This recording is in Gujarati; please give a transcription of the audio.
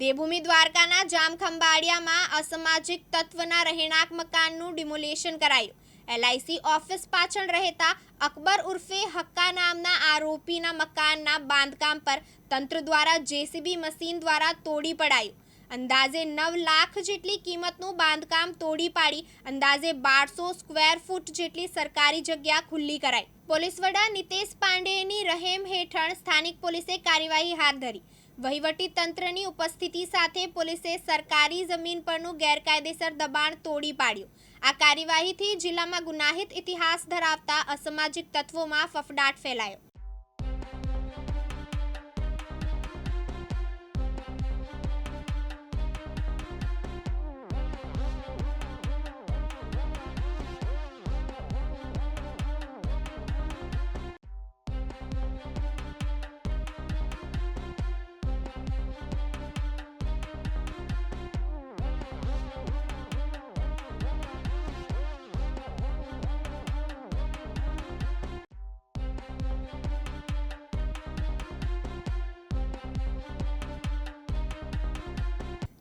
દેવભૂમિ દ્વારકાના જામખંભાળિયામાં અસામાજિક તત્વના રહેણાંક મકાનનું ડિમોલેશન કરાયું. એલઆઈસી ઓફિસ પાછળ રહેતા અકબર ઉર્ફે હક્કા નામના આરોપીના મકાનના બાંધકામ પર તંત્ર દ્વારા જેસીબી મશીન દ્વારા તોડી પડાયું. અંદાજે નવ લાખ જેટલી કિંમતનું બાંધકામ તોડી પાડી, અંદાજે બારસો સ્ક્વેર ફૂટ જેટલી સરકારી જગ્યા ખુલ્લી કરાઈ. પોલીસ વડા નિતેશ પાંડેની રહેમ હેઠળ સ્થાનિક પોલીસે કાર્યવાહી હાથ ધરી. વહીવટી તંત્રની ઉપસ્થિતિ સાથે પોલીસે સરકારી જમીન પરનું ગેરકાયદેસર દબાણ તોડી પાડ્યું. આ કાર્યવાહીથી જિલ્લામાં ગુનાહિત ઇતિહાસ ધરાવતા અસામાજિક તત્વોમાં ફફડાટ ફેલાયો.